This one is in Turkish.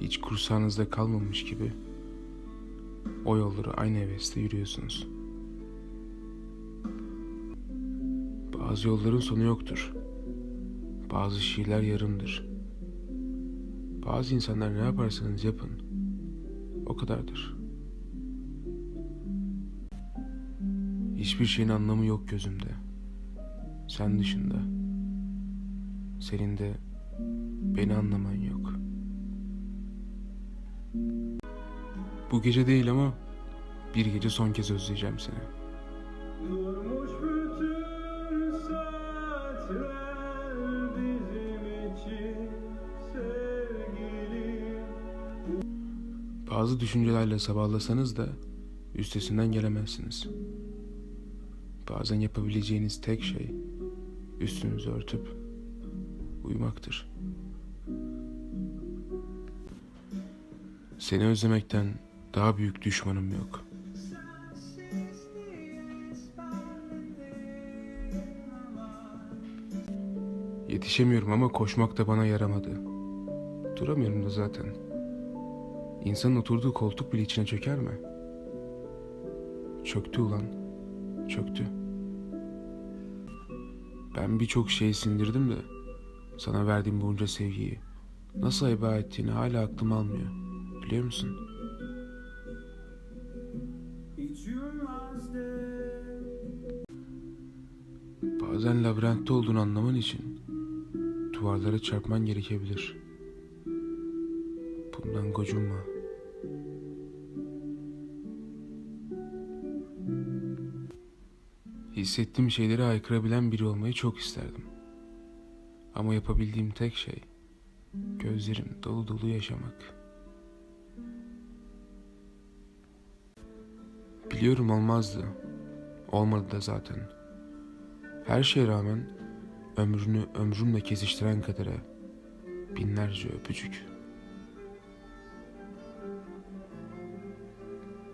hiç kursağınızda kalmamış gibi o yolları aynı hevesle yürüyorsunuz. Bazı yolların sonu yoktur. Bazı şiirler yarımdır. Bazı insanlar ne yaparsanız yapın o kadardır. Hiçbir şeyin anlamı yok gözümde. Sen dışında. Senin de beni anlaman yok. Bu gece değil ama bir gece son kez özleyeceğim seni. Bazı düşüncelerle sabahlasanız da üstesinden gelemezsiniz. Bazen yapabileceğiniz tek şey üstünüzü örtüp uyumaktır. Seni özlemekten daha büyük düşmanım yok. Yetişemiyorum ama koşmak da bana yaramadı. Duramıyorum da zaten. İnsanın oturduğu koltuk bile içine çöker mi? Çöktü ulan. Çöktü. Ben birçok şey sindirdim de sana verdiğim bunca sevgiyi nasıl heba ettiğini hala aklım almıyor. Biliyor musun? Bazen labirentte olduğunu anlaman için duvarlara çarpman gerekebilir. Bundan gocunma. Hissettiğim şeyleri haykırabilen biri olmayı çok isterdim. Ama yapabildiğim tek şey gözlerim dolu dolu yaşamak. Biliyorum olmazdı. Olmadı da zaten. Her şeye rağmen ömrünü ömrümle kesiştiren kadere binlerce öpücük.